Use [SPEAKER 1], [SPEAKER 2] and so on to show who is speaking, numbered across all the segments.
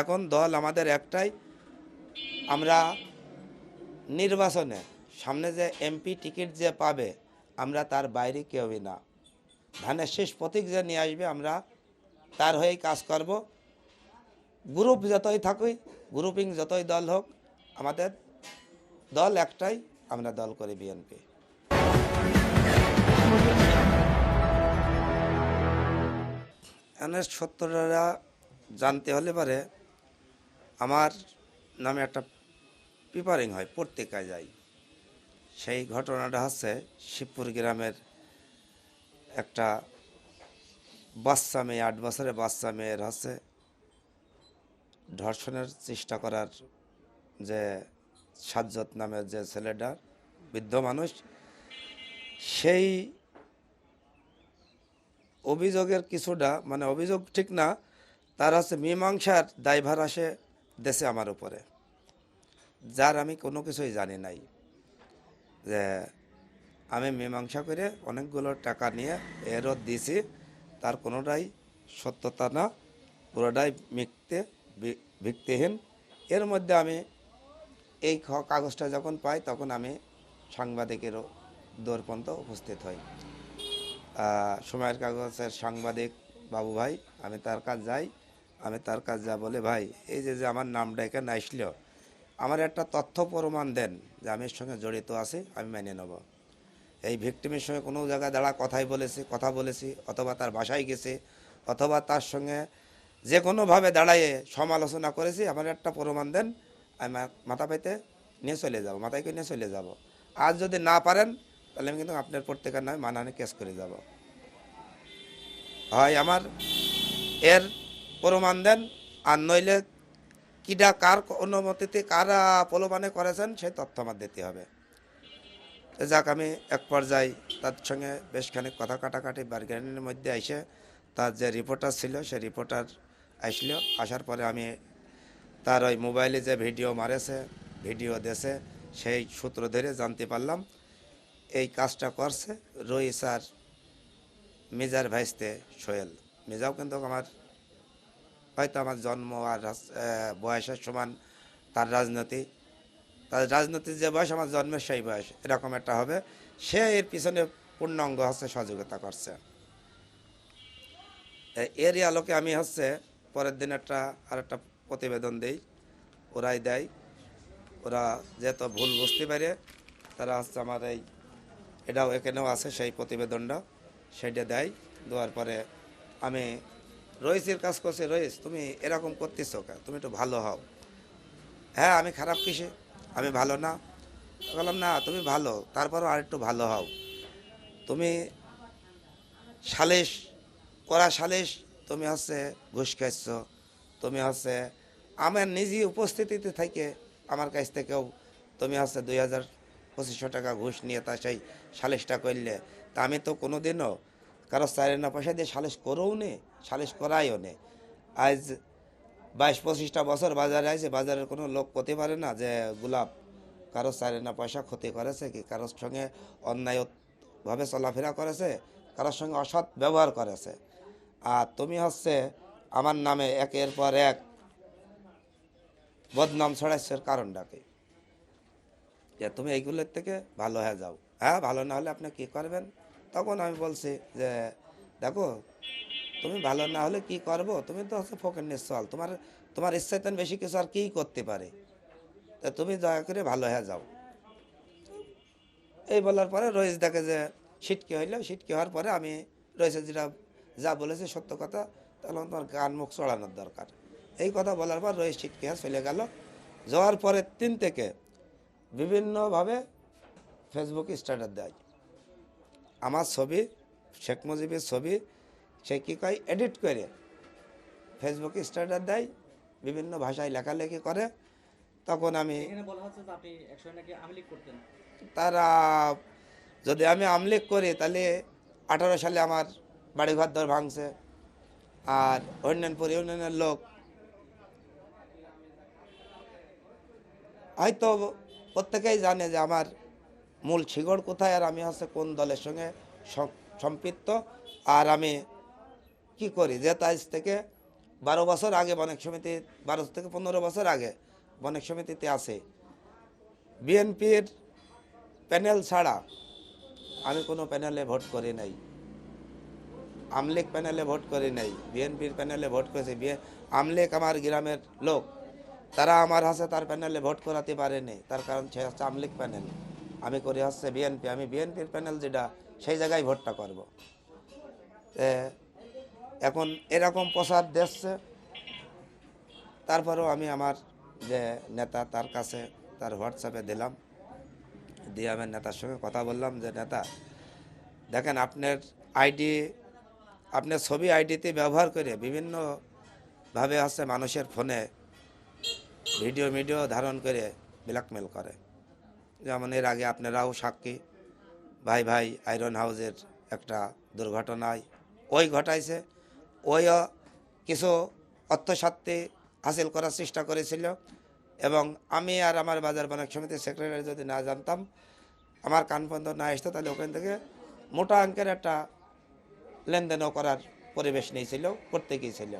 [SPEAKER 1] এখন দল আমাদের একটাই। আমরা নির্বাচনে সামনে যে এমপি টিকিট যে পাবে, আমরা তার বাইরে কেউই না। ধানের শেষ প্রতীক যে নিয়ে আসবে, আমরা তার হয়েই কাজ করব। গ্রুপ যতই থাকুই, গ্রুপিং যতই দল হোক, আমাদের দল একটাই, আমরা দল করি বিএনপি। এনএস সত্যটা জানতে হলে পারে আমার নামে একটা পেপারিং হয়, পত্রিকায় যাই। সেই ঘটনাটা হচ্ছে শিবপুর গ্রামের একটা বাচ্চা মেয়ে, আট বছরের বাচ্চা মেয়ের হচ্ছে ধর্ষণের চেষ্টা করার যে সাজ্জত নামের যে ছেলেটা, বৃদ্ধ মানুষ, সেই অভিযোগের কিছুটা মানে অভিযোগ ঠিক না, তার হচ্ছে মীমাংসার দায়ভার আসে দেশে আমার উপরে। যার আমি কোনো কিছুই জানি নাই যে আমি মীমাংসা করে অনেকগুলো টাকা নিয়ে এরও দিছি তার কোনোটাই সত্যতা না, পুরোটাই মিথ্যে ভিত্তিহীন। এর মধ্যে আমি এই কাগজটা যখন পাই, তখন আমি সাংবাদিকেরও দৌড় পর্যন্ত উপস্থিত হই। সময়ের কাগজের সাংবাদিক বাবু ভাই, আমি তার কাজ যাই আমি তার কাজ যা বলে, ভাই, এই যে যে আমার নামটা এখানে আসলো আমার একটা তথ্য প্রমাণ দেন যে আমি সঙ্গে জড়িত আছি, আমি মেনে নেব। এই ভিক্টিমের সঙ্গে কোনো জায়গায় দাঁড়া, কথাই বলেছি, কথা বলেছি, অথবা তার বাসায় গেছি, অথবা তার সঙ্গে যে কোনোভাবে দাঁড়াইয়ে সমালোচনা করেছি, আমার একটা প্রমাণ দেন, আমি মাথা পাইতে নিয়ে চলে যাব, মাথায় নিয়ে চলে যাব। আর যদি না পারেন, তাহলে আমি কিন্তু আপনার প্রত্যেকের নামে মানহানি কেস করে যাব। হয় আমার এর প্রমাণ দেন। আর নইলে কিডা কার অনুমতিতে কারা প্রলোভনে করেছেন সেই তথ্য আমার দিতে হবে। যাক, আমি এক পর্যায়ে তার সঙ্গে বেশ খানিক কথা কাটাকাটি বার্গেনের মধ্যে এসে তার যে রিপোর্টার ছিল সেই রিপোর্টার আসলো আসার পরে আমি তার ওই মোবাইলে যে ভিডিও মারেছে ভিডিও দেশে সেই সূত্র ধরে জানতে পারলাম, এই কাজটা করছে রইস স্যার মিজার ভাইস্তে সোহেল। মিজাও কিন্তু আমার হয়তো আমার জন্ম আর বয়সের সমান তার রাজনীতি। তার রাজনীতির যে বয়স আমার জন্মের সেই বয়স, এরকম একটা হবে। সে এর পিছনে পূর্ণাঙ্গ হচ্ছে, সহযোগিতা করছে। এরই আলোকে আমি হচ্ছে পরের দিন একটা আর একটা প্রতিবেদন দেই, ওরাই দেয়। ওরা যেহেতু ভুল বুঝতে পারে, তারা হচ্ছে আমার এই, এটাও এখানেও আছে সেই প্রতিবেদনটা, সেটা দেয়। দেওয়ার পরে আমি রইসের কাজ করছি, রইস, তুমি এরকম করতেছো কে তুমি একটু ভালো হও। হ্যাঁ আমি খারাপ কিসে? আমি ভালো না। বললাম, না, তুমি ভালো, তারপরও আরেকটু ভালো হও। তুমি সালিশ, করা সালিশ, তুমি হচ্ছে ঘুষ খাইছ। তুমি হচ্ছে, আমার নিজে উপস্থিতিতে থেকে আমার কাছ থেকেও তুমি হচ্ছে দুই হাজার পঁচিশশো টাকা ঘুষ নিয়ে তা সেই সালিশটা করলে। তা আমি তো কোনো দিনও কারও চারের না পয়সা দিয়ে সালিশ করেও নে, সালিশ করাইও নে। আজ বাইশ পঁচিশটা বছর বাজারে আছে, বাজারের কোনো লোক করতে পারে না যে গোলাপ কারও চারে না পয়সা ক্ষতি করেছে কি? কারোর সঙ্গে অন্যায়ভাবে চলাফেরা করেছে, কারোর সঙ্গে অসৎ ব্যবহার করেছে। আর তুমি হচ্ছে আমার নামে একের পর এক বদনাম ছড়াচ্ছের কারণটা কি যে তুমি এইগুলোর থেকে ভালো হয়ে যাও। হ্যাঁ ভালো না হলে আপনি কি করবেন? তখন আমি বলছি যে, দেখো, তুমি ভালো না হলে কি করব? তুমি তো হচ্ছে ফোকের নিশ্চল তোমার তোমার ইচ্ছাতেন বেশি কিছু আর কী করতে পারে? তা তুমি দয়া করে ভালো হয়ে যাও। এই বলার পরে রয়েস দেখে যে সিটকে হইল। সিটকে হওয়ার পরে আমি রয়েছে যেটা, যা বলেছে সত্য কথা, তাহলে তোমার গান মুখ চড়ানোর দরকার। এই কথা বলার পর রয়েস সিটকে চলে গেল। যাওয়ার পরে তিন থেকে বিভিন্নভাবে ফেসবুক স্ট্যাটাস দেয়। আমার ছবি শেখ মুজিবের ছবি সে কী কয়? এডিট করে। ফেসবুকে স্ট্যাটাস দেয় বিভিন্ন ভাষায় লেখালেখি করে। তখন আমি তারা যদি আমি আমলিক করি তাহলে আঠারো সালে আমার বাড়িঘর দর ভাঙছে। আর অন্যান্য ইউনিয়নের লোক। হয়তো প্রত্যেকেই জানে যে আমার মূল শিকড় কোথায় আর আমি হচ্ছে কোন দলের সঙ্গে সম্পৃক্ত? আর আমি কি করি? যে তাজ থেকে বারো বছর আগে বণিক সমিতি, বারো থেকে পনেরো বছর আগে বণিক সমিতিতে আছে। বিএনপির প্যানেল ছাড়া আমি কোনো প্যানেলে ভোট করি নাই। আমলিক প্যানেলে ভোট করি নাই। বিএনপির প্যানেলে ভোট করেছে। বিএ, আমলিক আমার গ্রামের লোক। তারা আমার হাসে তার প্যানেলে ভোট করাতে পারেনি। তার কারণ সে হচ্ছে আমলিক প্যানেল। আমি করি হচ্ছে বিএনপি, আমি বিএনপির প্যানেল যেটা, সেই জায়গায় ভোটটা করব। এখন এরকম প্রচার দেখছে তারপরেও আমি আমার যে নেতা, তার কাছে তার হোয়াটসঅ্যাপে দিলাম। দিয়ে আমি নেতার সঙ্গে কথা বললাম যে, নেতা, দেখেন আপনার আইডি, আপনার ছবি আইডিতে ব্যবহার করে বিভিন্নভাবে হচ্ছে মানুষের ফোনে ভিডিও ভিডিও ধারণ করে ব্ল্যাকমেল করে। যেমন এর আগে আপনারাও সাক্ষী। ভাই ভাই আয়রন হাউসের একটা দুর্ঘটনায় ওই ঘটাইছে, ওইও কিছু অর্থসাত্ত্বে হাসিল করার চেষ্টা করেছিল এবং আমি আর আমার বাজার বাণিজ্য সমিতির সেক্রেটারি যদি না জানতাম, আমার কান পর্যন্ত না আসতো, তাহলে ওখান থেকে মোটা অঙ্কের একটা লেনদেনও করার পরিবেশ নিয়েছিল, করতে গিয়েছিল।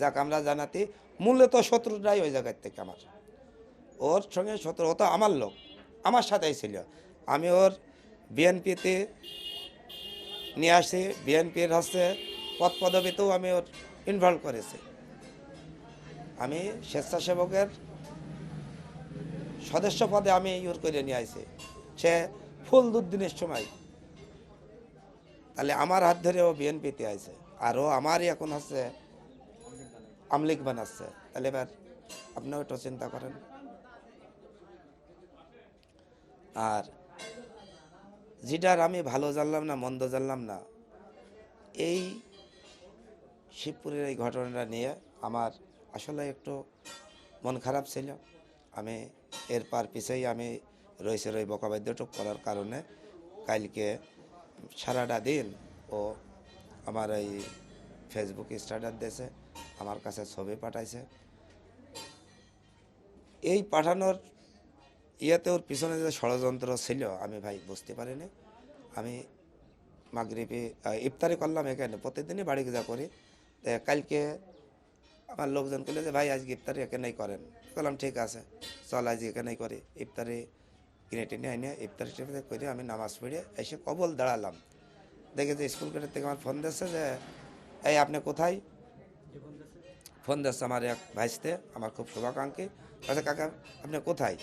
[SPEAKER 1] যাক, আমরা জানাতে, মূলত শত্রুরাই ওই জায়গার থেকে আমার। ওর সঙ্গে শত্রু, ও তো আমার লোক। আমার সাথেই ছিল। আমি ওর বিএনপিতে নিয়ে আসি বিএনপির হচ্ছে পদ পদবিতেও আমি ওর ইনভলভ করেছি। আমি স্বেচ্ছাসেবকের সদস্য পদে আমি ইউর করে নিয়ে আসি সে ফুল দুদিনের সময়। তাহলে আমার হাত ধরে ও বিএনপিতে আছে আর ও আমারই এখন হচ্ছে আমলিক বানাচ্ছে। তাহলে এবার আপনিও একটু চিন্তা করেন। আর যেটার আমি ভালো জানলাম না, মন্দ জানলাম না, এই শিবপুরের এই ঘটনাটা নিয়ে আমার আসলে একটু মন খারাপ ছিল। আমি এর পার পিছেই আমি রয়েছে রই বকাবাদ্যটুক করার কারণে কালকে সারাটা দিন ও আমার এই ফেসবুক স্ট্যাটাস দিয়েছে, আমার কাছে ছবি পাঠাইছে। এই পাঠানোর ইয়েতে ওর পিছনে যে ষড়যন্ত্র ছিল, আমি ভাই বুঝতে পারিনি। আমি মাগরিবি ইফতারি করলাম এখানে। প্রতিদিনই বাড়ি যা করি। কালকে আমার লোকজন বলল যে, ভাই, আজকে ইফতারি এখানেই করেন। বললাম, ঠিক আছে, চল আজকে এখানেই করি। ইফতারি কিনে টিনে এনে ইফতারি টিফতারি করে আমি নামাজ পড়ে এসে কবল দাঁড়ালাম। দেখে যে স্কুল গেটের থেকে আমার ফোন দিচ্ছে যে, এই, আপনি কোথায়? ফোন দিচ্ছে আমার এক ভাইসতে, আমার খুব শুভাকাঙ্ক্ষী। কাছে কাকা, আপনি কোথায়?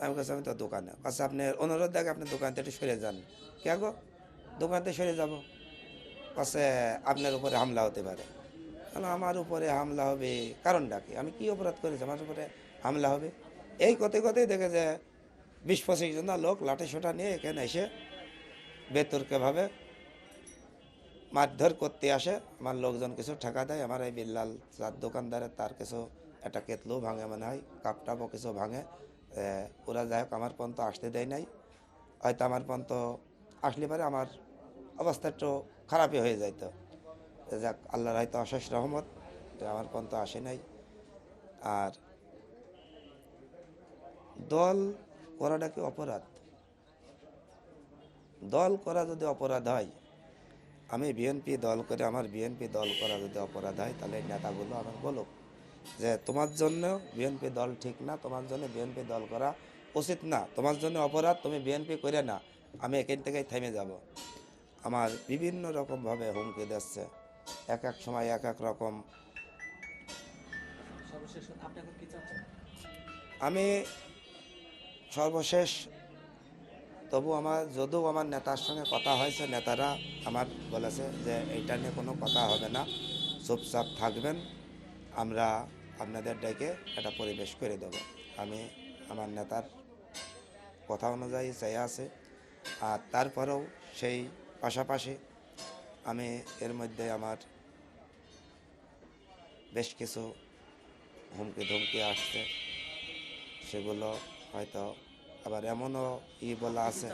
[SPEAKER 1] আমি কাছে আমি তো দোকানে। কাছে আপনি অনুরোধ দেখে আপনি দোকান থেকে সরে যান। কে গো? দোকান থেকে সরে যাব। কাছে আপনার উপরে হামলা হতে পারে। বললাম, আমার উপরে হামলা হবে? কারণটা কি? আমি কি অপরাধ করেছি? আমার উপরে হামলা হবে? এই কথে কথাই দেখে যে বিশ পঁচিশ জন লোক লাঠি সোটা নিয়ে এখানে এসে বেতর্কেভাবে মারধর করতে আসে। আমার লোকজন কিছু ঠেকা দেয়। আমার এই বিল্লাল যার দোকানদারের তার কিছু একটা কেতলো ভাঙে মনে হয়। কাপ টাপও কিছু ভাঙে। ওরা যাই হোক আমার পর্যন্ত আসতে দেয় নাই। হয়তো আমার পর্যন্ত আসলে পারে আমার অবস্থা একটু খারাপই হয়ে যাইতো। যাক, আল্লাহর হয়তো অশেষ রহমত আমার পর্যন্ত আসে নাই। আর দল করাটা কি অপরাধ? দল করা যদি অপরাধ হয়, আমি বিএনপি দল করে, আমার বিএনপি দল করা যদি অপরাধ হয়, তাহলে নেতাগুলো আমার বলুক। যে তোমার জন্য বিএনপি দল ঠিক না তোমার জন্য বিএনপি দল করা উচিত না। তোমার জন্য অপরাধ তুমি বিএনপি করে না আমি এখান থেকেই থেমে যাব। আমার বিভিন্ন রকমভাবে হুমকি দিচ্ছে। এক এক সময় এক এক রকম। আমি সর্বশেষ তবু আমার যদিও আমার নেতার সঙ্গে কথা হয়েছে নেতারা আমার বলেছে যে এইটা নিয়ে কোনো কথা হবে না। চুপচাপ থাকবেন। আমরা আপনাদের ডেকে একটা পরিবেশ করে দেব। আমি আমার নেতার কথা অনুযায়ী চাই আছে। আর তারপরেও সেই পাশাপাশি আমি এর মধ্যে আমার বেশ কিছু হুমকি ধুমকি আসছে। সেগুলো হয়তো আবার এমনও ই বলা আছে।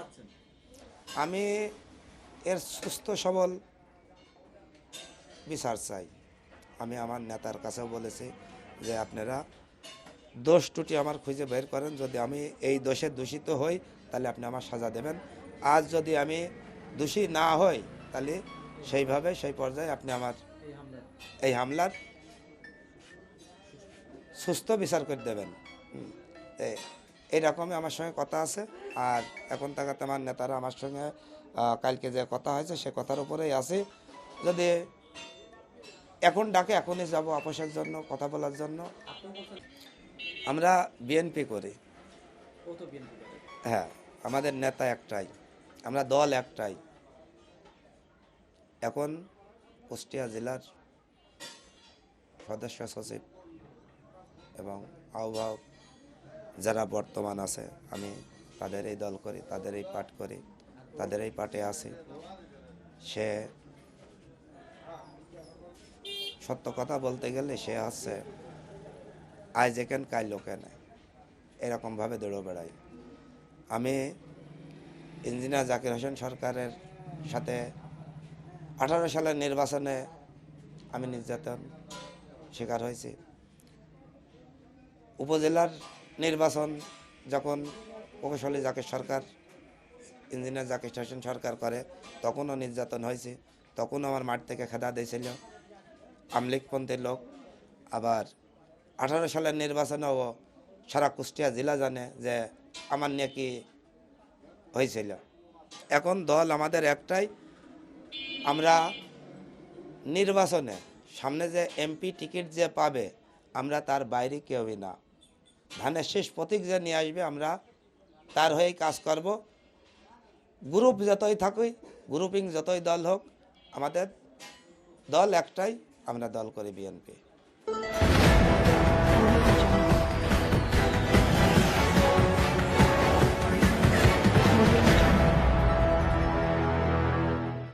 [SPEAKER 1] আমি এর সুস্থ সবল বিচার চাই। আমি আমার নেতার কাছেও বলেছি যে আপনারা দোষ টুটি আমার খুঁজে বের করেন, যদি আমি এই দোষে দূষিত হই, তাহলে আপনি আমার সাজা দেবেন। আজ যদি আমি দোষী না হই, তাহলে সেইভাবে সেই পর্যায়ে আপনি আমার
[SPEAKER 2] এই
[SPEAKER 1] হামলার সুস্থ বিচার করে দেবেন। এইরকমই আমার সঙ্গে কথা আছে। আর এখন তাকাতে আমার নেতারা আমার সঙ্গে কালকে যে কথা হয়েছে, সে কথার উপরেই আছে। যদি এখন ডাকে, এখনই যাব আপোষের জন্য, কথা বলার জন্য। আমরা বিএনপি করে। হ্যাঁ আমাদের নেতা একটাই। আমরা দল একটাই। এখন কুষ্টিয়া জেলার সদস্য সচিব এবং আহ্বায়ক যারা বর্তমান আছে, আমি তাদের এই দল করি, তাদের এই পাঠ করি, তাদের এই পাঠে আছে। সে সত্য কথা বলতে গেলে সে হচ্ছে আজ যেকেন কাল নেয় এরকমভাবে দৌড়ে বেড়ায় আমি ইঞ্জিনিয়ার জাকির হোসেন সরকারের সাথে আঠারো সালের নির্বাচনে আমি নির্যাতন শিকার হয়েছি। উপজেলার নির্বাচন যখন প্রকৌশলী জাকির সরকার, ইঞ্জিনিয়ার জাকির হোসেন সরকার করে, তখনও নির্যাতন হয়েছে। তখনও আমার মাঠ থেকে খেদা দিয়েছিল। আমলিকপন্থীর লোক। আবার আঠারো সালের নির্বাচনেও সারা কুষ্টিয়া জেলা জানে যে আমার নাকি হয়েছিল। এখন দল আমাদের একটাই। আমরা নির্বাচনে সামনে যে এমপি টিকিট যে পাবে, আমরা তার বাইরে কেউই না। ধানের শেষ প্রতীক যে নিয়ে আসবে, আমরা তার হয়েই কাজ করব। গ্রুপ যতই থাকুই, গ্রুপিং যতই দল হোক, আমাদের দল একটাই। আমরা দল করি বিএনপি।